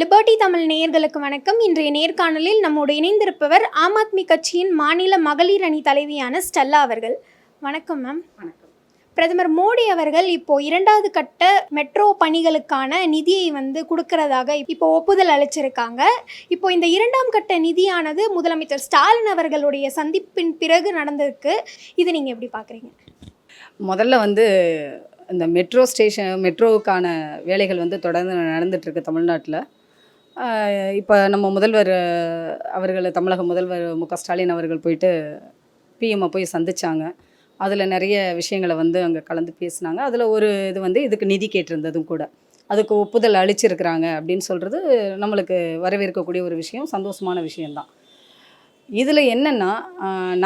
Liberty Tamil நேயர்களுக்கு வணக்கம். இன்றைய நேர்காணலில் நம்மோடு இணைந்திருப்பவர் ஆம் ஆத்மி கட்சியின் மாநில மகளிர் அணி தலைவியான ஸ்டெல்லா அவர்கள். வணக்கம் மேம் வணக்கம். பிரதமர் மோடி அவர்கள் இப்போ இரண்டாவது கட்ட மெட்ரோ பணிகளுக்கான நிதியை வந்து கொடுக்கறதாக இப்போ ஒப்புதல் அளிச்சிருக்காங்க. இப்போ இந்த இரண்டாம் கட்ட நிதியானது முதலமைச்சர் ஸ்டாலின் அவர்களுடைய சந்திப்பின் பிறகு நடந்திருக்கு. இது நீங்கள் எப்படி பார்க்குறீங்க? முதல்ல வந்து இந்த மெட்ரோ ஸ்டேஷன் மெட்ரோவுக்கான வேலைகள் வந்து தொடர்ந்து நடந்துகிட்ருக்கு தமிழ்நாட்டில். இப்போ நம்ம முதல்வர் அவர்கள் தமிழக முதல்வர் மு க ஸ்டாலின் அவர்கள் போயிட்டு பிஎம்ஐ போய் சந்திச்சாங்க. அதில் நிறைய விஷயங்களை வந்து அங்கே கலந்து பேசினாங்க. அதில் ஒரு இது வந்து இதுக்கு நிதி கேட்டிருந்ததும் கூட. அதுக்கு ஒப்புதல் அளிச்சிருக்கிறாங்க அப்படின்னு சொல்கிறது நம்மளுக்கு வரவேற்கக்கூடிய ஒரு விஷயம் சந்தோஷமான விஷயந்தான் இதில் என்னென்னா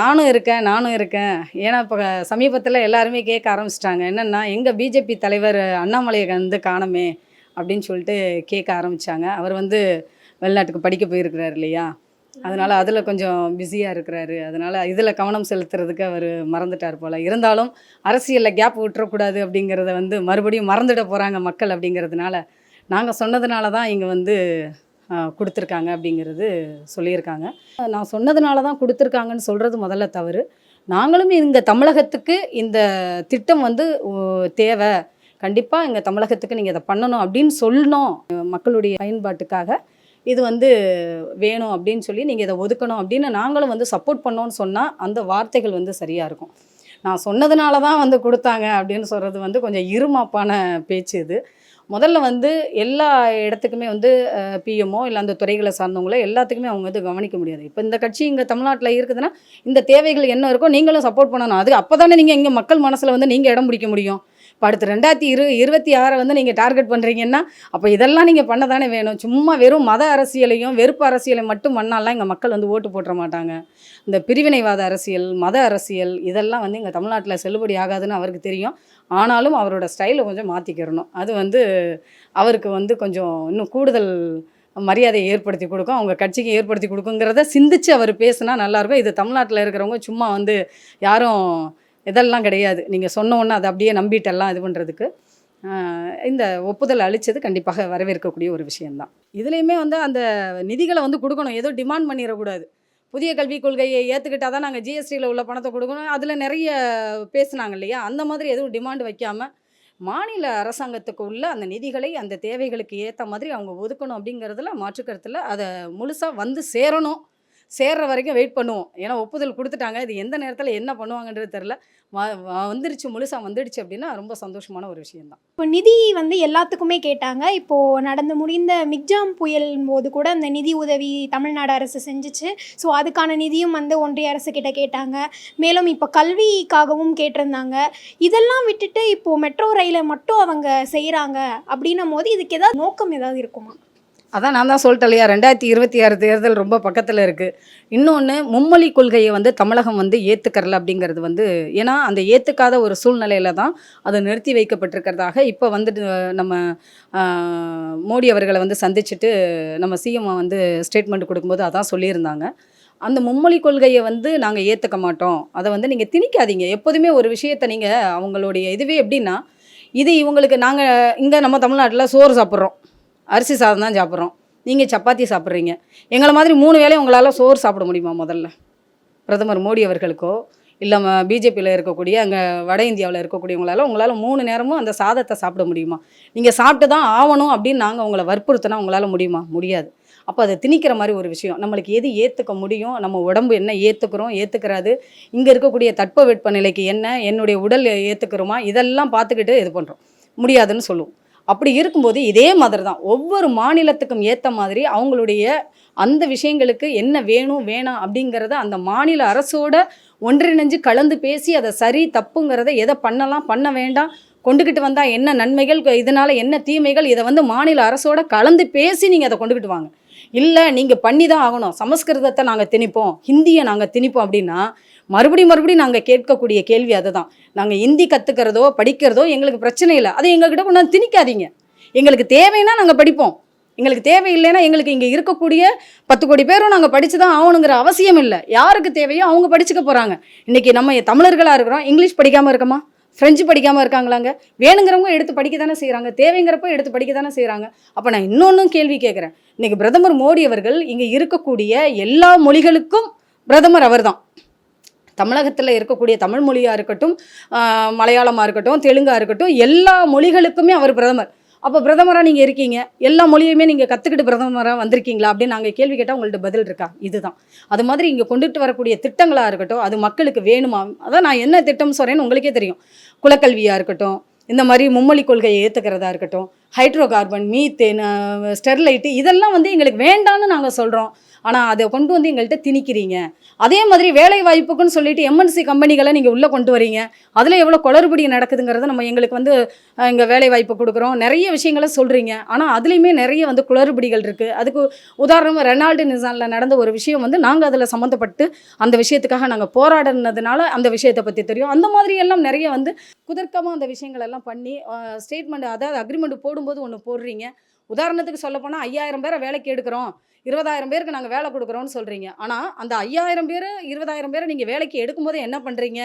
நானும் இருக்கேன் நானும் இருக்கேன். ஏன்னா இப்போ சமீபத்தில் எல்லாருமே கேட்க ஆரம்பிச்சிட்டாங்க. என்னென்னா எங்கள் பிஜேபி தலைவர் அண்ணாமலையை வந்து காணமே அப்படின்னு சொல்லிட்டு கேட்க ஆரம்பித்தாங்க அவர் வந்து வெளிநாட்டுக்கு படிக்க போயிருக்கிறார் இல்லையா? அதனால் அதில் கொஞ்சம் பிஸியாக இருக்கிறாரு. அதனால் இதில் கவனம் செலுத்துறதுக்கு அவர் மறந்துட்டார் போல். இருந்தாலும் அரசியலில் கேப் விட்டுறக்கூடாது அப்படிங்கிறத வந்து மறுபடியும் மறந்துட போகிறாங்க மக்கள் அப்படிங்கிறதுனால நாங்கள் சொன்னதுனால தான் இங்கே வந்து கொடுத்துருக்காங்க அப்படிங்கிறது சொல்லியிருக்காங்க. நான் சொன்னதுனால தான் கொடுத்துருக்காங்கன்னு சொல்கிறது முதல்ல தவறு. நாங்களும் இங்கே தமிழகத்துக்கு இந்த திட்டம் வந்து தேவை. கண்டிப்பாக எங்கள் தமிழகத்துக்கு நீங்கள் இதை பண்ணணும் அப்படின்னு சொல்லணும். மக்களுடைய பயன்பாட்டுக்காக இது வந்து வேணும் அப்படின்னு சொல்லி நீங்கள் இதை ஒதுக்கணும் அப்படின்னு நாங்களும் வந்து சப்போர்ட் பண்ணோன்னு சொன்னால் அந்த வார்த்தைகள் வந்து சரியாக இருக்கும். நான் சொன்னதுனால தான் வந்து கொடுத்தாங்க அப்படின்னு சொல்கிறது வந்து கொஞ்சம் இருமாப்பான பேச்சு இது. முதல்ல வந்து எல்லா இடத்துக்குமே வந்து பிஎம்ஓ இல்லை அந்த துறைகளை சார்ந்தவங்களோ எல்லாத்துக்குமே அவங்க வந்து கவனிக்க முடியாது. இப்போ இந்த கட்சி இங்கே தமிழ்நாட்டில் இருக்குதுன்னா இந்த தேவைகள் என்ன இருக்கோ நீங்களும் சப்போர்ட் பண்ணணும். அது அப்போ தானே நீங்கள் இங்கே மக்கள் மனசில் வந்து நீங்கள் இடம் பிடிக்க முடியும். இப்போ அடுத்து ரெண்டாயிரத்தி இரு இருபத்தி ஆறை வந்து நீங்கள் டார்கெட் பண்ணுறீங்கன்னா அப்போ இதெல்லாம் நீங்கள் பண்ண தானே வேணும். சும்மா வெறும் மத அரசியலையும் வெறுப்பு அரசியலை மட்டும் பண்ணாலாம் இங்கே மக்கள் வந்து ஓட்டு போட்டுற மாட்டாங்க. இந்த பிரிவினைவாத அரசியல் மத அரசியல் இதெல்லாம் வந்து இங்கே தமிழ்நாட்டில் செல்லுபடி ஆகாதுன்னு அவருக்கு தெரியும். ஆனாலும் அவரோட ஸ்டைலை கொஞ்சம் மாற்றிக்கிறணும் அது வந்து அவருக்கு வந்து கொஞ்சம் இன்னும் கூடுதல் மரியாதையை ஏற்படுத்தி கொடுக்கும். அவங்க கட்சிக்கு ஏற்படுத்தி கொடுக்குங்கிறத சிந்திச்சு அவர் பேசுனா நல்லாயிருக்கும் இது தமிழ்நாட்டில் இருக்கிறவங்க சும்மா வந்து யாரும் இதெல்லாம் கிடையாது. நீங்கள் சொன்ன அதை அப்படியே நம்பிட்டெல்லாம் இது பண்ணுறதுக்கு இந்த ஒப்புதல் அளித்தது கண்டிப்பாக வரவேற்கக்கூடிய ஒரு விஷயந்தான் இதுலேயுமே வந்து அந்த நிதிகளை வந்து கொடுக்கணும். ஏதோ டிமாண்ட் பண்ணிடக்கூடாது. புதிய கல்விக் கொள்கையை ஏற்றுக்கிட்டால் தான் நாங்கள் ஜிஎஸ்டியில் உள்ள பணத்தை கொடுக்கணும். அதில் நிறைய பேசுனாங்க இல்லையா? அந்த மாதிரி எதுவும் டிமாண்ட் வைக்காமல் மாநில அரசாங்கத்துக்கு உள்ள அந்த நிதிகளை அந்த தேவைகளுக்கு ஏற்ற மாதிரி அவங்க ஒதுக்கணும் அப்படிங்கிறதுல மாற்றுக்கருத்தில் அதை முழுசாக வந்து சேரணும். சேர்ற வரைக்கும் வெயிட் பண்ணுவோம். ஏன்னா ஒப்புதல் கொடுத்துட்டாங்க. இது எந்த நேரத்தில் என்ன பண்ணுவாங்கன்றது தெரில வ- வ- வந்துருச்சு முழுசாக வந்துடுச்சு அப்படின்னா ரொம்ப சந்தோஷமான ஒரு விஷயம்தான். இப்போ நிதி வந்து எல்லாத்துக்குமே கேட்டாங்க. இப்போது நடந்து முடிந்த மிக்ஜாம் புயல் போது கூட அந்த நிதி உதவி தமிழ்நாடு அரசு செஞ்சுச்சு. ஸோ அதுக்கான நிதியும் வந்து ஒன்றிய அரசு கிட்ட கேட்டாங்க. மேலும் இப்போ கல்விக்காகவும் கேட்டிருந்தாங்க. இதெல்லாம் விட்டுட்டு இப்போது மெட்ரோ ரயிலை மட்டும் அவங்க செய்கிறாங்க அப்படின்னும் போது இதுக்கு ஏதாவது நோக்கம் ஏதாவது இருக்குமா? அதான் நான் தான் சொல்லிட்டேன் இல்லையா? ரெண்டாயிரத்தி இருபத்தி ஆறு தேர்தல் ரொம்ப பக்கத்தில் இருக்குது இன்னொன்று மும்மொழி கொள்கையை வந்து தமிழகம் வந்து ஏற்றுக்கறல அப்படிங்கிறது வந்து ஏன்னா அந்த ஏற்றுக்காத ஒரு சூழ்நிலையில தான் அது நிறுத்தி வைக்கப்பட்டிருக்கிறதாக இப்போ வந்துட்டு நம்ம மோடி அவர்களை வந்து சந்திச்சுட்டு நம்ம சிஎம் வந்து ஸ்டேட்மெண்ட் கொடுக்கும்போது அதான் சொல்லியிருந்தாங்க. அந்த மும்மொழி கொள்கையை வந்து நாங்கள் ஏற்றுக்க மாட்டோம். அதை வந்து நீங்கள் திணிக்காதீங்க. எப்போதுமே ஒரு விஷயத்தை நீங்கள் அவங்களுடைய இதுவே எப்படின்னா இது இவங்களுக்கு நாங்கள் இங்கே நம்ம தமிழ்நாட்டில் சோறு சாப்பிட்றோம். அரிசி சாதம் தான் சாப்பிட்றோம். நீங்கள் சப்பாத்தி சாப்பிட்றீங்க. எங்களை மாதிரி மூணு வேளையும் உங்களால் சோறு சாப்பிட முடியுமா முதல்ல? பிரதமர் மோடி அவர்களுக்கோ இல்லை பிஜேபியில் இருக்கக்கூடிய அங்கே வட இந்தியாவில் இருக்கக்கூடியவங்களால உங்களால் மூணு நேரமும் அந்த சாதத்தை சாப்பிட முடியுமா? நீங்கள் சாப்பிட்டு தான் ஆகணும் அப்படின்னு நாங்கள் உங்களை வற்புறுத்தினா உங்களால் முடியுமா? முடியாது. அப்போ அதை திணிக்கிற மாதிரி ஒரு விஷயம். நம்மளுக்கு எது ஏற்றுக்க முடியும்? நம்ம உடம்பு என்ன ஏற்றுக்கிறோம் ஏற்றுக்கிறாது இங்கே இருக்கக்கூடிய தட்பவெட்ப நிலைக்கு என்ன? என்னுடைய உடல் ஏற்றுக்கிறோமா இதெல்லாம் பார்த்துக்கிட்டு இது பண்ணுறோம் முடியாதுன்னு சொல்லுவோம். அப்படி இருக்கும்போது இதே மாதிரி தான் ஒவ்வொரு மாநிலத்துக்கும் ஏற்ற மாதிரி அவங்களுடைய அந்த விஷயங்களுக்கு என்ன வேணும் வேணாம் அப்படிங்கிறத அந்த மாநில அரசோட ஒன்றிணைஞ்சு கலந்து பேசி அதை சரி தப்புங்கிறத எதை பண்ணலாம் பண்ண வேண்டாம் கொண்டுக்கிட்டு வந்தால் என்ன நன்மைகள் இதனால் என்ன தீமைகள் இதை வந்து மாநில அரசோட கலந்து பேசி நீங்கள் அதை கொண்டுக்கிட்டு வாங்க. இல்லை நீங்கள் பண்ணி தான் ஆகணும். சமஸ்கிருதத்தை நாங்கள் திணிப்போம். ஹிந்தியை நாங்கள் திணிப்போம் அப்படின்னா மறுபடியும் மறுபடியும் நாங்கள் கேட்கக்கூடிய கேள்வி அதுதான். நாங்கள் ஹிந்தி கற்றுக்கிறதோ படிக்கிறதோ எங்களுக்கு பிரச்சனை இல்லை. அதை எங்ககிட்ட கொண்டாந்து திணிக்காதீங்க. எங்களுக்கு தேவைன்னா நாங்கள் படிப்போம். எங்களுக்கு தேவையில்லைன்னா எங்களுக்கு இங்கே இருக்கக்கூடிய பத்து கோடி பேரும் நாங்கள் படித்து தான் ஆகணுங்கிற அவசியம் இல்லை. யாருக்கு தேவையோ அவங்க படிச்சுக்க போகிறாங்க இன்றைக்கி நம்ம தமிழர்களாக இருக்கிறோம். இங்கிலீஷ் படிக்காமல் இருக்கமா? ஃப்ரெஞ்சு படிக்காமல் இருக்காங்களாங்க? வேணுங்கிறவங்க எடுத்து படிக்க தானே செய்கிறாங்க தேவைங்கிறப்ப எடுத்து படிக்க தானே செய்கிறாங்க அப்போ நான் இன்னொன்றும் கேள்வி கேட்குறேன் இன்னைக்கு பிரதமர் மோடி அவர்கள் இங்கே இருக்கக்கூடிய எல்லா மொழிகளுக்கும் பிரதமர் அவர்தான். தமிழகத்தில் இருக்கக்கூடிய தமிழ் மொழியாக இருக்கட்டும் மலையாளமாக இருக்கட்டும் தெலுங்காக இருக்கட்டும் எல்லா மொழிகளுக்குமே அவர் பிரதமர். அப்போ பிரதமராக நீங்கள் இருக்கீங்க. எல்லா மொழியுமே நீங்கள் கற்றுக்கிட்டு பிரதமராக வந்திருக்கீங்களா அப்படின்னு நாங்கள் கேள்வி கேட்டால் உங்கள்ட்ட பதில் இருக்கா? இதுதான். அது மாதிரி இங்கே கொண்டுட்டு வரக்கூடிய திட்டங்களாக இருக்கட்டும் அது மக்களுக்கு வேணுமா? அதான் நான் என்ன திட்டம் சொல்கிறேன்னு உங்களுக்கே தெரியும். குலக்கல்வியாக இருக்கட்டும் இந்த மாதிரி மும்மொழி கொள்கையை ஏற்றுக்கிறதா இருக்கட்டும் ஹைட்ரோ கார்பன் மீத்தேன் ஸ்டெர்லைட்டு இதெல்லாம் வந்து எங்களுக்கு வேண்டான்னு நாங்கள் சொல்கிறோம் ஆனால் அதை கொண்டு வந்து எங்கள்கிட்ட திணிக்கிறீங்க. அதே மாதிரி வேலை வாய்ப்புக்குன்னு சொல்லிட்டு எம்என்சி கம்பெனிகளை நீங்கள் உள்ளே கொண்டு வரீங்க. அதில் எவ்வளோ குளறுபடி நடக்குதுங்கிறத நம்ம எங்களுக்கு வந்து இங்கே வேலை வாய்ப்பு கொடுக்குறோம். நிறைய விஷயங்களை சொல்கிறீங்க ஆனால் அதுலேயுமே நிறைய வந்து குளறுபடிகள் இருக்குது அதுக்கு உதாரணமாக ரெனால்டு நிசானில் நடந்த ஒரு விஷயம் வந்து நாங்கள் அதில் சம்மந்தப்பட்டு அந்த விஷயத்துக்காக நாங்கள் போராடினதுனால அந்த விஷயத்தை பற்றி தெரியும். அந்த மாதிரி எல்லாம் நிறைய வந்து குதர்க்கமாக அந்த விஷயங்கள் எல்லாம் பண்ணி ஸ்டேட்மெண்ட் அதாவது அக்ரிமெண்ட் போடும்போது ஒன்று போடுறீங்க. உதாரணத்துக்கு சொல்ல போனால் ஐயாயிரம் பேரை வேலைக்கு எடுக்கிறோம். இருபதாயிரம் பேருக்கு நாங்கள் வேலை கொடுக்குறோம்னு சொல்கிறீங்க ஆனால் அந்த ஐயாயிரம் பேர் இருபதாயிரம் பேரை நீங்கள் வேலைக்கு எடுக்கும்போது என்ன பண்ணுறீங்க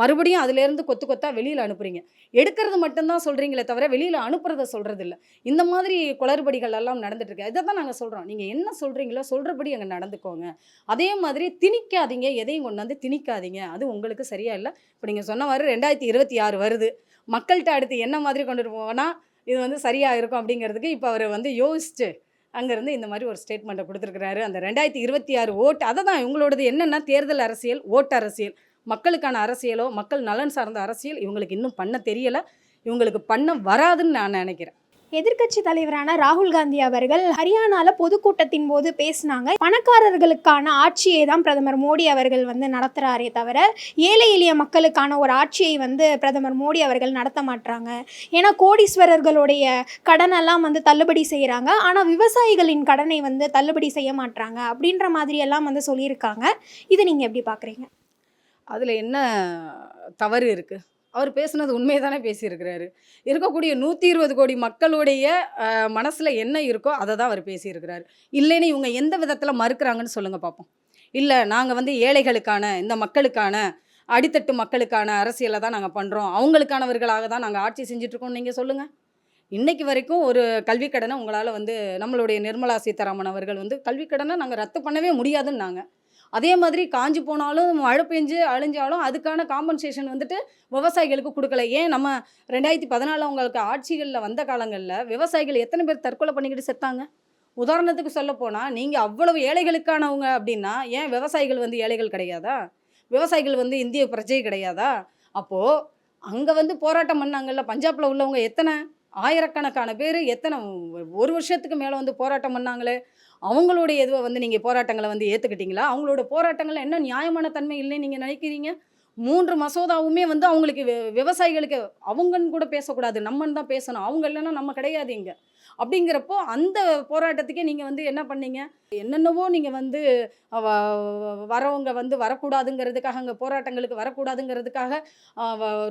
மறுபடியும் அதுலேருந்து கொத்து கொத்தாக வெளியில் அனுப்புறீங்க. எடுக்கிறது மட்டும்தான் சொல்கிறீங்களே தவிர வெளியில் அனுப்புறத சொல்கிறது இல்லை இந்த மாதிரி குளறுபடிகள் எல்லாம் நடந்துட்டுருக்கு. இதை தான் நாங்கள் சொல்கிறோம் நீங்கள் என்ன சொல்கிறீங்களோ சொல்கிறபடி அங்கே நடந்துக்கோங்க. அதே மாதிரி திணிக்காதீங்க. எதையும் கொண்டு வந்து திணிக்காதீங்க. அது உங்களுக்கு சரியாக இல்லை. இப்போ நீங்கள் சொன்ன மாதிரி ரெண்டாயிரத்தி இருபத்தி ஆறு வருது. மக்கள்கிட்ட அடுத்து என்ன மாதிரி கொண்டுட்டு போவோன்னா இது வந்து சரியாக இருக்கும் அப்படிங்கிறதுக்கு இப்போ அவர் வந்து யோசிச்சு அங்கேருந்து இந்த மாதிரி ஒரு ஸ்டேட்மெண்ட்டை கொடுத்துருக்குறாரு. அந்த ரெண்டாயிரத்தி இருபத்தி ஆறு ஓட்டு அதை தான் இவங்களோடது என்னென்னா தேர்தல் அரசியல் ஓட்டு அரசியல். மக்களுக்கான அரசியலோ மக்கள் நலன் சார்ந்த அரசியல் இவங்களுக்கு இன்னும் பண்ண தெரியலை. இவங்களுக்கு பண்ண வராதுன்னு நான் நினைக்கிறேன். எதிர்க்கட்சி தலைவரான ராகுல் காந்தி அவர்கள் ஹரியானால பொதுக்கூட்டத்தின் போது பேசினாங்க. பணக்காரர்களுக்கான ஆட்சியை தான் பிரதமர் மோடி அவர்கள் வந்து நடத்துறாரே தவிர ஏழை எளிய மக்களுக்கான ஒரு ஆட்சியை வந்து பிரதமர் மோடி அவர்கள் நடத்த மாட்டாங்க ஏன்னா கோடீஸ்வரர்களுடைய கடனெல்லாம் வந்து தள்ளுபடி செய்கிறாங்க ஆனால் விவசாயிகளின் கடனை வந்து தள்ளுபடி செய்ய மாட்டாங்க அப்படின்ற மாதிரியெல்லாம் வந்து சொல்லியிருக்காங்க. இதை நீங்கள் எப்படி பார்க்குறீங்க அதில் என்ன தவறு இருக்குது அவர் பேசுனது உண்மையை தானே பேசியிருக்கிறாரு. இருக்கக்கூடிய நூற்றி இருபது கோடி மக்களுடைய மனசில் என்ன இருக்கோ அதை தான் அவர் பேசியிருக்கிறாரு. இல்லைன்னு இவங்க எந்த விதத்தில் மறுக்கிறாங்கன்னு சொல்லுங்கள் பார்ப்போம் இல்லை நாங்கள் வந்து ஏழைகளுக்கான இந்த மக்களுக்கான அடித்தட்டு மக்களுக்கான அரசியலை தான் நாங்கள் பண்ணுறோம் அவங்களுக்கானவர்களாக தான் நாங்கள் ஆட்சி செஞ்சிட்ருக்கோம் நீங்கள் சொல்லுங்கள் இன்றைக்கு வரைக்கும் ஒரு கல்விக்கடனை உங்களால் வந்து நம்மளுடைய நிர்மலா சீதாராமன் அவர்கள் வந்து கல்விக்கடனை நாங்கள் ரத்து பண்ணவே முடியாதுன்னாங்க. அதே மாதிரி காஞ்சி போனாலும் மழை பெஞ்சு அழிஞ்சாலும் அதுக்கான காம்பன்சேஷன் வந்துட்டு விவசாயிகளுக்கு கொடுக்கல. ஏன்? நம்ம ரெண்டாயிரத்தி பதினாலு அவங்களுக்கு ஆட்சிகளில் வந்த காலங்களில் விவசாயிகள் எத்தனை பேர் தற்கொலை பண்ணிக்கிட்டு செத்தாங்க? உதாரணத்துக்கு சொல்ல போனால் நீங்கள் அவ்வளவு ஏழைகளுக்கானவங்க அப்படின்னா ஏன் விவசாயிகள் வந்து ஏழைகள் கிடையாதா? விவசாயிகள் வந்து இந்திய பிரஜை கிடையாதா? அப்போது அங்கே வந்து போராட்டம் பண்ணாங்கல்ல பஞ்சாபில் உள்ளவங்க எத்தனை? ஆயிரக்கணக்கான பேர் எத்தனை ஒரு வருஷத்துக்கு மேலே வந்து போராட்டம் பண்ணாங்களே? அவங்களுடைய இதுவை வந்து நீங்கள் போராட்டங்களை வந்து ஏற்றுக்கிட்டீங்களா அவங்களோட போராட்டங்கள் என்ன நியாயமான தன்மை இல்லைன்னு நீங்கள் நினைக்கிறீங்க? மூன்று மசோதாவுமே வந்து அவங்களுக்கு விவசாயிகளுக்கு அவங்கன்னு கூட பேசக்கூடாது. நம்மன்னு தான் பேசணும். அவங்க இல்லைன்னா நம்ம கிடையாது இங்கே. அப்படிங்கிறப்போ அந்த போராட்டத்துக்கே நீங்கள் வந்து என்ன பண்ணீங்க? என்னென்னவோ நீங்கள் வந்து வ- வரவங்க வந்து வரக்கூடாதுங்கிறதுக்காக அங்கே போராட்டங்களுக்கு வரக்கூடாதுங்கிறதுக்காக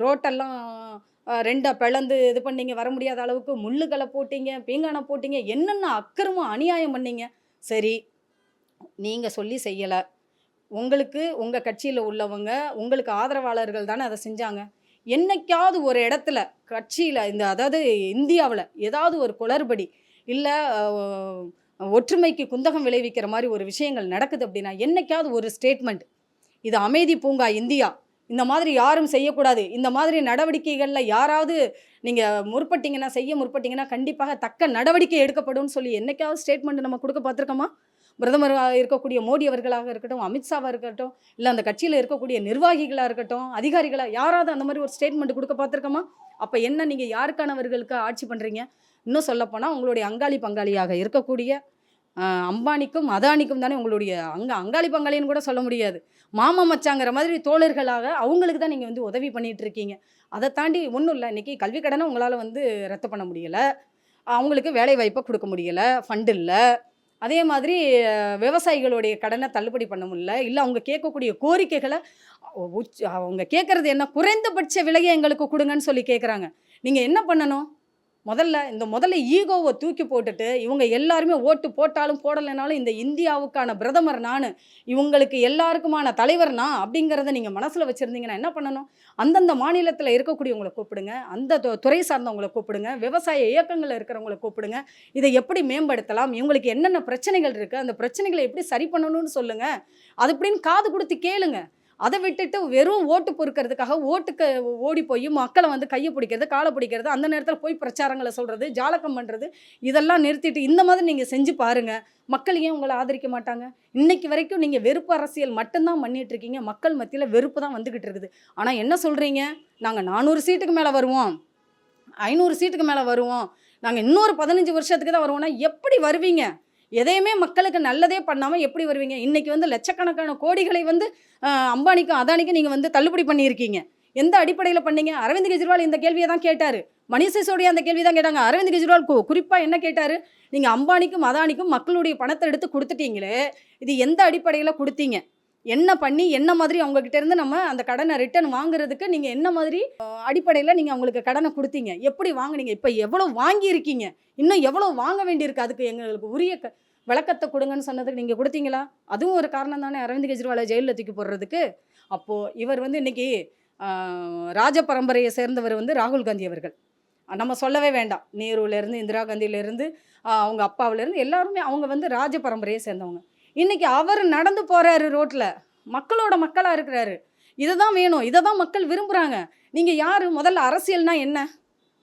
ரோட்டெல்லாம் ரெண்டாக பிளந்து இது பண்ணீங்க. வர முடியாத அளவுக்கு முள்ளுகளை போட்டீங்க பீங்கானை போட்டீங்க. என்னென்ன அக்கிரமும் அநியாயம் பண்ணீங்க? சரி நீங்கள் சொல்லி செய்யலை. உங்களுக்கு உங்கள் கட்சியில் உள்ளவங்க உங்களுக்கு ஆதரவாளர்கள் தானே அதை செஞ்சாங்க. என்னைக்காவது ஒரு இடத்துல கட்சியில் இந்த அதாவது இந்தியாவில் ஏதாவது ஒரு குளறுபடி இல்லை ஒற்றுமைக்கு குந்தகம் விளைவிக்கிற மாதிரி ஒரு விஷயங்கள் நடக்குது அப்படின்னா என்னைக்காவது ஒரு ஸ்டேட்மெண்ட் இது அமைதி பூங்கா இந்தியா இந்த மாதிரி யாரும் செய்யக்கூடாது இந்த மாதிரி நடவடிக்கைகளில் யாராவது நீங்கள் முற்பட்டிங்கன்னா செய்ய முற்பட்டிங்கன்னா கண்டிப்பாக தக்க நடவடிக்கை எடுக்கப்படும் சொல்லி என்னைக்காவது ஸ்டேட்மெண்ட் நம்ம கொடுக்க பார்த்துருக்கோமா? பிரதமராக இருக்கக்கூடிய மோடி அவர்களாக இருக்கட்டும் அமித்ஷாவாக இருக்கட்டும் இல்லை அந்த கட்சியில் இருக்கக்கூடிய நிர்வாகிகளாக இருக்கட்டும் அதிகாரிகளாக யாராவது அந்த மாதிரி ஒரு ஸ்டேட்மெண்ட் கொடுக்க பார்த்துருக்கோமா? அப்போ என்ன நீங்கள் யாருக்கானவர்களுக்கு ஆட்சி பண்ணுறீங்க இன்னும் சொல்லப்போனால் உங்களுடைய அங்காளி பங்காளியாக இருக்கக்கூடிய அம்பானிக்கும் அதானிக்கும் தானே உங்களுடைய அங்கே அங்காளி பங்காளின்னு கூட சொல்ல முடியாது. மாமா மச்சாங்கிற மாதிரி தோழர்களாக அவங்களுக்கு தான் நீங்கள் வந்து உதவி பண்ணிகிட்டு இருக்கீங்க. அதை தாண்டி ஒன்றும் இல்லை இன்றைக்கி கல்வி கடனை உங்களால் வந்து ரத்து பண்ண முடியலை. அவங்களுக்கு வேலை வாய்ப்பை கொடுக்க முடியலை ஃபண்டு இல்லை. அதே மாதிரி விவசாயிகளுடைய கடனை தள்ளுபடி பண்ண முடியல. இல்லை அவங்க கேட்கக்கூடிய கோரிக்கைகளை உச்ச அவங்க கேட்குறது என்ன? குறைந்தபட்ச விலையை எங்களுக்கு கொடுங்கன்னு சொல்லி கேட்குறாங்க. நீங்கள் என்ன பண்ணணும்? முதல்ல இந்த முதல்ல ஈகோவை தூக்கி போட்டுட்டு இவங்க எல்லாருமே ஓட்டு போட்டாலும் போடலைனாலும் இந்த இந்தியாவுக்கான பிரதமர் நான் இவங்களுக்கு எல்லாருக்குமான தலைவர் நான் அப்படிங்கிறத நீங்கள் மனசில் வச்சுருந்தீங்கன்னா என்ன பண்ணணும்? அந்தந்த மாநிலத்தில் இருக்கக்கூடியவங்களை கூப்பிடுங்க அந்த துறை சார்ந்தவங்களை கூப்பிடுங்க விவசாய இயக்கங்களில் இருக்கிறவங்களை கூப்பிடுங்க இதை எப்படி மேம்படுத்தலாம் இவங்களுக்கு என்னென்ன பிரச்சனைகள் இருக்குது அந்த பிரச்சனைகளை எப்படி சரி பண்ணணும்னு சொல்லுங்கள் அது அப்படின்னு காது கொடுத்து கேளுங்க. அதை விட்டுட்டு வெறும் ஓட்டு பொறுக்கிறதுக்காக ஓட்டுக்கு ஓடி போய் மக்களை வந்து கையை பிடிக்கிறது காலை பிடிக்கிறது அந்த நேரத்தில் போய் பிரச்சாரங்களை சொல்கிறது ஜாலகம் பண்ணுறது இதெல்லாம் நிறுத்திட்டு இந்த மாதிரி நீங்கள் செஞ்சு பாருங்கள் மக்கள் ஏன் உங்களை ஆதரிக்க மாட்டாங்க? இன்னைக்கு வரைக்கும் நீங்கள் வெறுப்பு அரசியல் மட்டும்தான் பண்ணிட்டு இருக்கீங்க. மக்கள் மத்தியில் வெறுப்பு தான் வந்துக்கிட்டு இருக்குது. ஆனால் என்ன சொல்கிறீங்க நாங்கள் நானூறு சீட்டுக்கு மேலே வருவோம். ஐநூறு சீட்டுக்கு மேலே வருவோம். நாங்கள் இன்னொரு பதினஞ்சு வருஷத்துக்கு தான் வருவோம்னா எப்படி வருவீங்க? எதையுமே மக்களுக்கு நல்லதே பண்ணாமல் எப்படி வருவீங்க? இன்றைக்கி வந்து லட்சக்கணக்கான கோடிகளை வந்து அம்பானிக்கும் அதானிக்கும் நீங்கள் வந்து தள்ளுபடி பண்ணியிருக்கீங்க. எந்த அடிப்படையில் பண்ணீங்க? அரவிந்த் கெஜ்ரிவால் இந்த கேள்வியை தான் கேட்டார். மணிஷ் சிசோடைய அந்த கேள்வி தான் கேட்டாங்க. அரவிந்த் கெஜ்ரிவால் குறிப்பாக என்ன கேட்டார்? நீங்கள் அம்பானிக்கும் அதானிக்கும் மக்களுடைய பணத்தை எடுத்து கொடுத்துட்டீங்களே இது எந்த அடிப்படையில் கொடுத்தீங்க? என்ன பண்ணி என்ன மாதிரி அவங்கக்கிட்டேருந்து இருந்து நம்ம அந்த கடனை ரிட்டர்ன் வாங்குறதுக்கு நீங்கள் என்ன மாதிரி அடிப்படையில் நீங்கள் அவங்களுக்கு கடனை கொடுத்தீங்க? எப்படி வாங்குனீங்க? இப்போ எவ்வளோ வாங்கியிருக்கீங்க? இன்னும் எவ்வளோ வாங்க வேண்டியிருக்கு? அதுக்கு எங்களுக்கு உரிய க விளக்கத்தை கொடுங்கன்னு சொன்னதுக்கு நீங்கள் கொடுத்தீங்களா? அதுவும் ஒரு காரணம் தானே. அரவிந்த் கெஜ்ரிவாலை ஜெயிலில் தூக்கி போடுறதுக்கு. அப்போது இவர் வந்து இன்னைக்கு ராஜ பரம்பரையை சேர்ந்தவர் வந்து ராகுல் காந்தி அவர்கள். நம்ம சொல்லவே வேண்டாம். நேருலேருந்து இந்திரா காந்தியிலேருந்து அவங்க அப்பாவிலேருந்து எல்லாருமே அவங்க வந்து ராஜ பரம்பரையை சேர்ந்தவங்க. இன்றைக்கி அவர் நடந்து போகிறாரு ரோட்டில் மக்களோட மக்களாக இருக்கிறாரு. இதை தான் வேணும். இதை தான் மக்கள் விரும்புகிறாங்க நீங்கள் யார்? முதல்ல அரசியல்னா என்ன?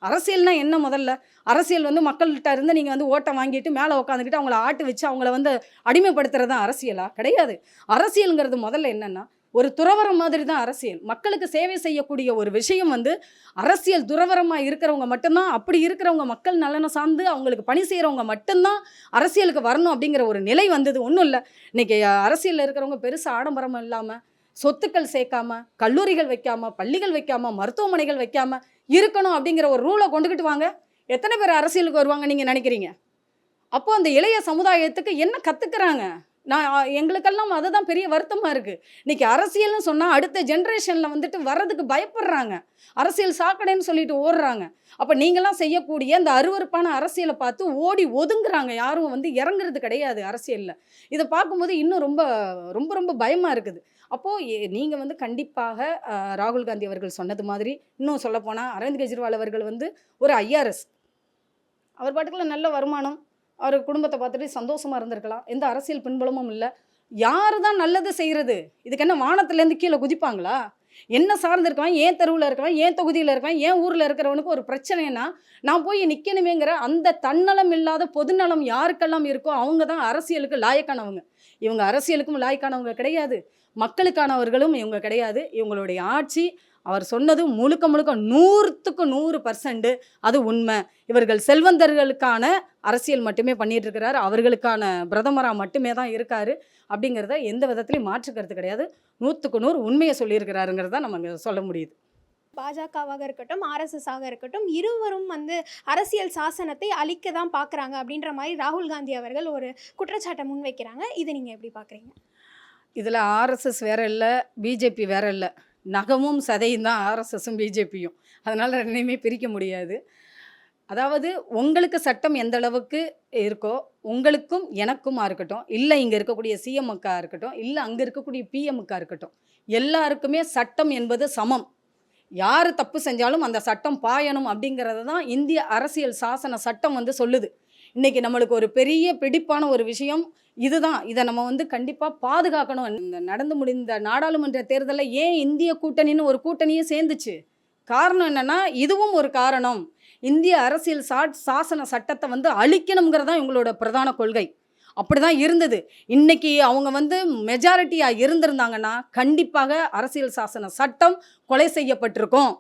அரசியல்னா என்ன முதல்ல? அரசியல் வந்து மக்கள்கிட்ட இருந்து நீங்கள் வந்து ஓட்டை வாங்கிட்டு மேலே உட்காந்துக்கிட்டு அவங்கள ஆட்டு வச்சு அவங்கள வந்து அடிமைப்படுத்துறது தான் அரசியலா? கிடையாது. அரசியலுங்கிறது முதல்ல என்னென்னா ஒரு துறவரம் மாதிரி தான் அரசியல். மக்களுக்கு சேவை செய்யக்கூடிய ஒரு விஷயம் வந்து அரசியல் துறவரமாக இருக்கிறவங்க மட்டும்தான். அப்படி இருக்கிறவங்க மக்கள் நலனை சார்ந்து அவங்களுக்கு பணி செய்கிறவங்க மட்டும்தான் அரசியலுக்கு வரணும் அப்படிங்கிற ஒரு நிலை வந்தது. ஒன்றும் இல்லை. இன்னைக்கு அரசியலில் இருக்கிறவங்க பெருசு ஆடம்பரம் இல்லாமல் சொத்துக்கள் சேர்க்காம கல்லூரிகள் வைக்காம பள்ளிகள் வைக்காம மருத்துவமனைகள் வைக்காம இருக்கணும் அப்படிங்கிற ஒரு ரூலை கொண்டுக்கிட்டு வாங்க. எத்தனை பேர் அரசியலுக்கு வருவாங்க நீங்கள் நினைக்கிறீங்க? அப்போ அந்த இளைய சமுதாயத்துக்கு என்ன கற்றுக்குறாங்க நான் எங்களுக்கெல்லாம் அதுதான் பெரிய வருத்தமாக இருக்குது இன்றைக்கி அரசியல்னு சொன்னால் அடுத்த ஜென்ரேஷனில் வந்துட்டு வர்றதுக்கு பயப்படுறாங்க. அரசியல் சாக்கடைன்னு சொல்லிட்டு ஓடுறாங்க. அப்போ நீங்களாம் செய்யக்கூடிய அந்த அருவருப்பான அரசியலை பார்த்து ஓடி ஒதுங்குறாங்க. யாரும் வந்து இறங்குறது கிடையாது அரசியலில். இதை பார்க்கும்போது இன்னும் ரொம்ப ரொம்ப ரொம்ப பயமாக இருக்குது. அப்போது நீங்கள் வந்து கண்டிப்பாக ராகுல் காந்தி அவர்கள் சொன்னது மாதிரி இன்னும் சொல்லப்போனால் அரவிந்த் கெஜ்ரிவால் அவர்கள் வந்து ஒரு ஐஆர்எஸ் அவர் பாட்டுக்குள்ள நல்ல வருமானம் அவர் குடும்பத்தை பார்த்துட்டு சந்தோஷமாக இருந்திருக்கலாம். எந்த அரசியல் பின்புலமும் இல்லை. யார் தான் நல்லது செய்கிறது இதுக்கு என்ன வானத்துலேருந்து கீழே குதிப்பாங்களா? என்ன சார்ந்திருக்கவன் ஏன் தெருவில் இருக்கவன் ஏன் தொகுதியில் இருக்கவன் ஏன் ஊரில் இருக்கிறவனுக்கு ஒரு பிரச்சனைனா நான் போய் நிற்கணுமேங்கிற அந்த தன்னலம் இல்லாத பொதுநலம் யாருக்கெல்லாம் இருக்கோ அவங்க தான் அரசியலுக்கு லாயக்கானவங்க. இவங்க அரசியலுக்கும் லாயக்கானவங்க கிடையாது. மக்களுக்கானவர்களும் இவங்க கிடையாது. இவங்களுடைய ஆட்சி அவர் சொன்னது முழுக்க முழுக்க நூறுத்துக்கு நூறு பர்சன்ட் அது உண்மை. இவர்கள் செல்வந்தர்களுக்கான அரசியல் மட்டுமே பண்ணிட்டு இருக்கிறார். அவர்களுக்கான பிரதமராக மட்டுமே தான் இருக்காரு. அப்படிங்கிறத எந்த விதத்துலையும் மாற்றுக்கிறது கிடையாது. நூற்றுக்கு நூறு உண்மையை சொல்லியிருக்கிறாருங்கிறத நம்ம சொல்ல முடியுது. பாஜகவாக இருக்கட்டும் ஆர்எஸ்எஸ்ஸாக இருக்கட்டும் இருவரும் வந்து அரசியல் சாசனத்தை அழிக்க தான் பார்க்குறாங்க அப்படின்ற மாதிரி ராகுல் காந்தி அவர்கள் ஒரு குற்றச்சாட்டை முன்வைக்கிறாங்க. இதை நீங்கள் எப்படி பார்க்குறீங்க இதில் ஆர்எஸ்எஸ் வேற இல்லை பிஜேபி வேற இல்லை. நகமும் சதையும் தான் ஆர்எஸ்எஸும் பிஜேபியும் அதனால் ரெண்டையுமே பிரிக்க முடியாது. அதாவது உங்களுக்கு சட்டம் எந்த அளவுக்கு இருக்கோ உங்களுக்கும் எனக்குமா இருக்கட்டும் இல்லை இங்கே இருக்கக்கூடிய சிஎம்முக்கா இருக்கட்டும் இல்லை அங்கே இருக்கக்கூடிய பிஎம்முக்கா இருக்கட்டும் எல்லாருக்குமே சட்டம் என்பது சமம். யார் தப்பு செஞ்சாலும் அந்த சட்டம் பாயணும் அப்படிங்கிறது தான் இந்திய அரசியல் சாசன சட்டம் வந்து சொல்லுது. இன்றைக்கி நம்மளுக்கு ஒரு பெரிய பிடிப்பான ஒரு விஷயம் இதுதான். இதை நம்ம வந்து கண்டிப்பாக பாதுகாக்கணும். இந்த நடந்து முடிந்த நாடாளுமன்ற தேர்தலில் ஏன் இந்திய கூட்டணின்னு ஒரு கூட்டணியே சேர்ந்துச்சு? காரணம் என்னென்னா இதுவும் ஒரு காரணம். இந்திய அரசியல் சா சாசன சட்டத்தை வந்து அழிக்கணுங்கிறதா இவங்களோட பிரதான கொள்கை. அப்படிதான் இருந்தது. இன்னைக்கு அவங்க வந்து மெஜாரிட்டியாக இருந்திருந்தாங்கன்னா கண்டிப்பாக அரசியல் சாசன சட்டம் கொலை செய்யப்பட்டிருக்கும்.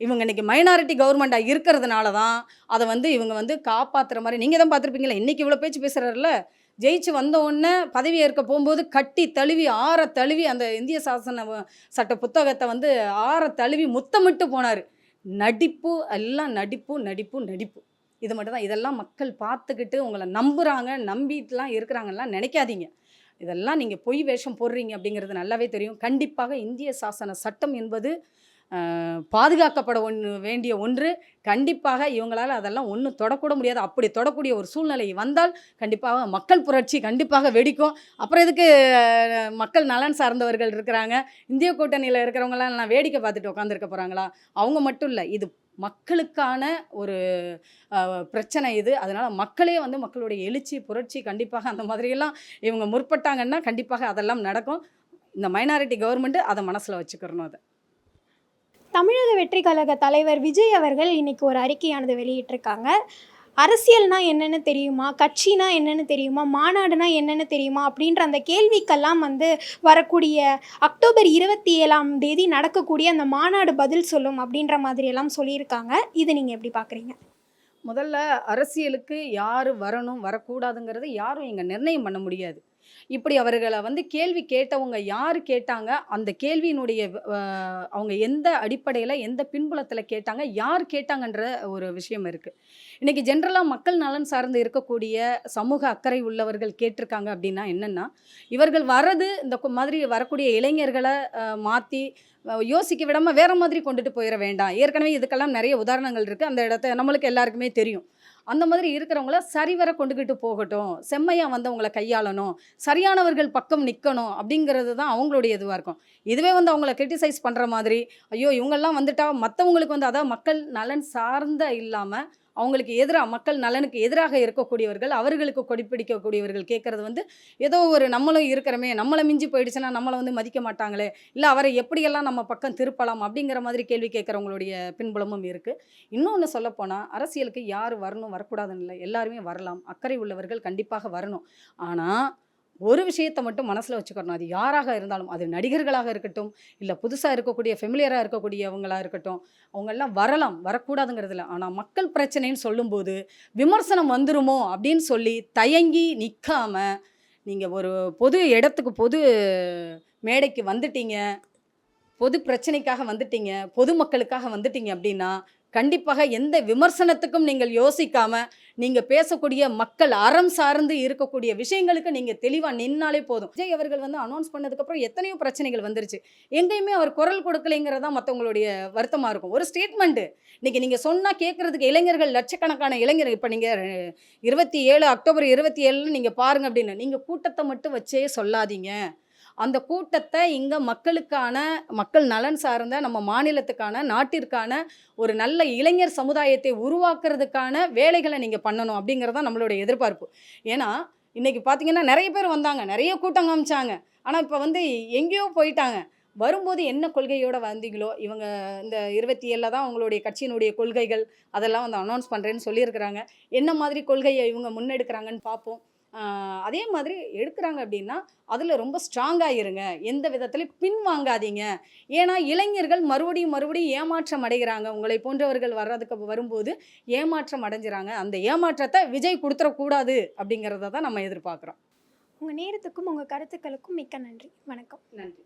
இவங்க இன்னைக்கு மைனாரிட்டி கவர்மெண்ட்டாக இருக்கிறதுனால தான் அதை வந்து இவங்க வந்து காப்பாற்றுற மாதிரி நீங்கள் தான் பார்த்துருப்பீங்களா இன்றைக்கி இவ்வளோ பேச்சு பேசுகிறாருல ஜெயிச்சு வந்த உடனே பதவி ஏற்க போகும்போது கட்டி தழுவி ஆற தழுவி அந்த இந்திய சாசன சட்ட புத்தகத்தை வந்து ஆற தழுவி முத்தமிட்டு போனார். நடிப்பு எல்லாம் நடிப்பு நடிப்பு நடிப்பு. இது மட்டும் தான். இதெல்லாம் மக்கள் பார்த்துக்கிட்டு உங்களை நம்புகிறாங்க நம்பிட்டுலாம் இருக்கிறாங்கலாம் நினைக்காதீங்க. இதெல்லாம் நீங்கள் பொய் வேஷம் போடுறீங்க அப்படிங்கிறது நல்லாவே தெரியும். கண்டிப்பாக இந்திய சாசன சட்டம் என்பது பாதுகாக்கப்பட ஒன்று வேண்டிய ஒன்று கண்டிப்பாக இவங்களால் அதெல்லாம் ஒன்றும் தொடக்கூட முடியாது. அப்படி தொடக்கூடிய ஒரு சூழ்நிலை வந்தால் கண்டிப்பாக மக்கள் புரட்சி கண்டிப்பாக வெடிக்கும். அப்புறம் இதுக்கு மக்கள் நலன் சார்ந்தவர்கள் இருக்கிறாங்க? இந்திய கூட்டணியில் இருக்கிறவங்களாம் நான் வேடிக்கை பார்த்துட்டு உட்காந்துருக்க போகிறாங்களா அவங்க மட்டும் இல்லை இது மக்களுக்கான ஒரு பிரச்சனை இது. அதனால் மக்களே வந்து மக்களுடைய எழுச்சி புரட்சி கண்டிப்பாக அந்த மாதிரியெல்லாம் இவங்க முற்பட்டாங்கன்னா கண்டிப்பாக அதெல்லாம் நடக்கும். இந்த மைனாரிட்டி கவர்மெண்ட்டு அதை மனசில் வச்சுக்கிறணும் அதை. தமிழக வெற்றி கழக தலைவர் விஜய் அவர்கள் இன்னைக்கு ஒரு அறிக்கையானது வெளியிட்டிருக்காங்க. அரசியல்னா என்னென்னு தெரியுமா? கட்சினா என்னென்னு தெரியுமா? மாநாடுனா என்னென்னு தெரியுமா? அப்படின்ற அந்த கேள்விக்கெல்லாம் வந்து வரக்கூடிய அக்டோபர் இருபத்தி ஏழாம் தேதி நடக்கக்கூடிய அந்த மாநாடு பதில் சொல்லும் அப்படின்ற மாதிரியெல்லாம் சொல்லியிருக்காங்க. இதை நீங்கள் எப்படி பார்க்குறீங்க முதல்ல அரசியலுக்கு யார் வரணும் வரக்கூடாதுங்கிறத யாரும் இங்கே நிர்ணயம் பண்ண முடியாது. இப்படி அவர்களை வந்து கேள்வி கேட்டவங்க யார் கேட்டாங்க அந்த கேள்வியினுடைய அவங்க எந்த அடிப்படையில் எந்த பின்புலத்தில் கேட்டாங்க யார் கேட்டாங்கன்ற ஒரு விஷயம் இருக்குது இன்றைக்கி ஜென்ரலாக மக்கள் நலன் சார்ந்து இருக்கக்கூடிய சமூக அக்கறை உள்ளவர்கள் கேட்டிருக்காங்க அப்படின்னா என்னென்னா இவர்கள் வர்றது இந்த மாதிரி வரக்கூடிய இளைஞர்களை மாற்றி யோசிக்க விடாமல் வேற மாதிரி கொண்டுட்டு போயிட வேண்டாம். ஏற்கனவே இதுக்கெல்லாம் நிறைய உதாரணங்கள் இருக்குது அந்த இடத்த நம்மளுக்கு எல்லாருக்குமே தெரியும். அந்த மாதிரி இருக்கிறவங்கள சரிவர கொண்டுக்கிட்டு போகட்டும். செம்மையாக வந்தவங்களை கையாளணும். சரியானவர்கள் பக்கம் நிற்கணும் அப்படிங்கிறது தான் அவங்களுடைய இதுவாக இருக்கும். இதுவே வந்து அவங்கள கிரிட்டிசைஸ் பண்ணுற மாதிரி. ஐயோ இவங்கெல்லாம் வந்துட்டா மற்றவங்களுக்கு வந்து அதாவது மக்கள் நலன் சார்ந்த இல்லாமல் அவங்களுக்கு எதிராக மக்கள் நலனுக்கு எதிராக இருக்கக்கூடியவர்கள் அவர்களுக்கு கொடிப்பிடிக்கக்கூடியவர்கள் கேட்குறது வந்து ஏதோ ஒரு நம்மளும் இருக்கிறோமே நம்மளை மிஞ்சி போயிடுச்சுன்னா நம்மளை வந்து மதிக்க மாட்டாங்களே இல்லை அவரை எப்படியெல்லாம் நம்ம பக்கம் திருப்பலாம் அப்படிங்கிற மாதிரி கேள்வி கேட்குறவங்களுடைய பின்புலமும் இருக்குது இன்னொன்று சொல்லப்போனால் அரசியலுக்கு யார் வரணும் வரக்கூடாதுன்னு இல்லை எல்லாருமே வரலாம். அக்கறை உள்ளவர்கள் கண்டிப்பாக வரணும். ஆனால் ஒரு விஷயத்தை மட்டும் மனசில் வச்சுக்கணும். அது யாராக இருந்தாலும் அது நடிகர்களாக இருக்கட்டும் இல்லை புதுசாக இருக்கக்கூடிய ஃபெமிலியராக இருக்கக்கூடியவங்களாக இருக்கட்டும் அவங்கெல்லாம் வரலாம் வரக்கூடாதுங்கிறதுல ஆனால் மக்கள் பிரச்சனைன்னு சொல்லும்போது விமர்சனம் வந்துருமோ அப்படின்னு சொல்லி தயங்கி நிற்காம நீங்கள் ஒரு பொது இடத்துக்கு பொது மேடைக்கு வந்துட்டீங்க பொது பிரச்சனைக்காக வந்துட்டீங்க பொதுமக்களுக்காக வந்துட்டீங்க அப்படின்னா கண்டிப்பாக எந்த விமர்சனத்துக்கும் நீங்கள் யோசிக்காமல் நீங்கள் பேசக்கூடிய மக்கள் அறம் சார்ந்து இருக்கக்கூடிய விஷயங்களுக்கு நீங்கள் தெளிவாக நின்னாலே போதும். விஜய் அவர்கள் வந்து அனௌன்ஸ் பண்ணதுக்கப்புறம் எத்தனையோ பிரச்சனைகள் வந்துருச்சு. எங்கேயுமே அவர் குரல் கொடுக்கலைங்கிறதா மற்றவங்களுடைய வருத்தமாக இருக்கும். ஒரு ஸ்டேட்மெண்ட்டு இன்னைக்கு நீங்கள் சொன்னால் கேட்குறதுக்கு இளைஞர்கள் லட்சக்கணக்கான இளைஞர்கள் இப்போ நீங்கள் இருபத்தி ஏழு அக்டோபர் இருபத்தி ஏழில் நீங்கள் பாருங்கள் அப்படின்னு நீங்கள் கூட்டத்தை மட்டும் வச்சே சொல்லாதீங்க. அந்த கூட்டத்தை இங்கே மக்களுக்கான மக்கள் நலன் சார்ந்த நம்ம மாநிலத்துக்கான நாட்டிற்கான ஒரு நல்ல இளைஞர் சமுதாயத்தை உருவாக்குறதுக்கான வேலைகளை நீங்கள் பண்ணணும் அப்படிங்கிறது தான் நம்மளுடைய எதிர்பார்ப்பு. ஏன்னா இன்றைக்கி பார்த்தீங்கன்னா நிறைய பேர் வந்தாங்க நிறைய கூட்டம் காமிச்சாங்க. ஆனால் இப்போ வந்து எங்கேயோ போயிட்டாங்க. வரும்போது என்ன கொள்கையோடு வந்தீங்களோ? இவங்க இந்த இருபத்தி ஏழில் தான் அவங்களுடைய கட்சியினுடைய கொள்கைகள் அதெல்லாம் வந்து அனௌன்ஸ் பண்ணுறேன்னு சொல்லியிருக்கிறாங்க. என்ன மாதிரி கொள்கையை இவங்க முன்னெடுக்கிறாங்கன்னு பார்ப்போம் அதே மாதிரி எடுக்கிறாங்க அப்படின்னா அதில் ரொம்ப ஸ்ட்ராங்காக இருங்க. எந்த விதத்துலையும் பின்வாங்காதீங்க. ஏன்னா இளைஞர்கள் மறுபடியும் மறுபடியும் ஏமாற்றம் அடைகிறாங்க. உங்களை போன்றவர்கள் வர்றதுக்கு வரும்போது ஏமாற்றம் அடைஞ்சிறாங்க. அந்த ஏமாற்றத்தை விஜய் கொடுத்துடக்கூடாது அப்படிங்கிறத தான் நம்ம எதிர்பார்க்குறோம். உங்கள் நேரத்துக்கும் உங்கள் கருத்துக்களுக்கும் மிக்க நன்றி. வணக்கம். நன்றி.